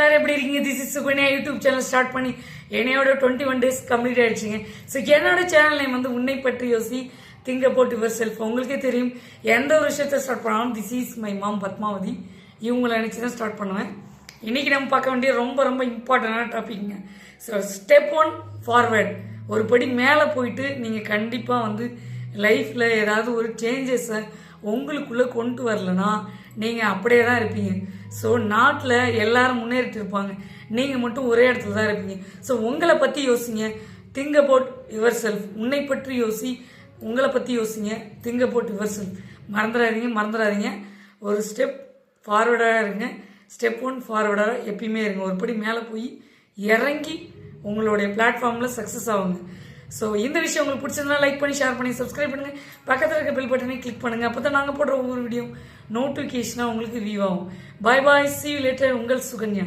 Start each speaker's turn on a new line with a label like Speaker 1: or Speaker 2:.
Speaker 1: எல்லாரும் எப்படி இருக்கீங்க? This is Sukanya YouTube channel start பண்ணி என்னையோட டுவெண்ட்டி ஒன் டேஸ் கம்ப்ளீட் ஆயிடுச்சுங்க. ஸோ என்னோட சேனல் நேம் வந்து உன்னை பற்றி யோசி திங்க போட் யுவர் செல்ஃப் உங்களுக்கே தெரியும் எந்த ஒரு விஷயத்த ஸ்டார்ட் பண்ணாலும் this is my mom Padmavathi. இவங்களை நினச்சி தான் ஸ்டார்ட் பண்ணுவேன். இன்னைக்கு நம்ம பார்க்க வேண்டிய ரொம்ப ரொம்ப இம்பார்ட்டண்டான டாபிக்ங்க ஸோ ஸ்டெப் ஒன் ஃபார்வேர்ட் ஒரு படி மேலே போயிட்டு நீங்கள் கண்டிப்பாக வந்து லைஃப்பில் ஏதாவது ஒரு சேஞ்சஸை உங்களுக்குள்ளே கொண்டு வரலனா நீங்கள் அப்படியே தான் இருப்பீங்க. ஸோ நாட்டில் எல்லாரும் முன்னேறிட்டு இருப்பாங்க. நீங்கள் மட்டும் ஒரே இடத்துல தான் இருப்பீங்க. ஸோ உங்களை பற்றி யோசிங்க. திங்க் அபவுட் யுவர் செல்ஃப் உன்னை பற்றி யோசி உங்களை பற்றி யோசிங்க. திங்க் அபவுட் யுவர் செல்ஃப் மறந்துடாதீங்க மறந்துடாதீங்க. ஒரு ஸ்டெப் ஃபார்வர்டாக இருங்க. ஸ்டெப் ஒன் ஃபார்வர்டாக எப்பயுமே இருங்க. ஒரு படி மேலே போய் இறங்கி உங்களுடைய பிளாட்ஃபார்மில் சக்ஸஸ் ஆகுங்க. ஸோ இந்த விஷயம் உங்களுக்கு பிடிச்சிருந்தா லைக் பண்ணி ஷேர் பண்ணி சப்ஸ்கிரைப் பண்ணுங்க. பக்கத்தில் இருக்க பெல் பட்டனே கிளிக் பண்ணுங்கள் அப்போ தான் நாங்கள் போடுற ஒவ்வொரு வீடியோ நோட்டிஃபிகேஷனாக உங்களுக்கு வியூ ஆகும். பாய் பாய் சி லேட்டர் உங்கள் சுகன்யா.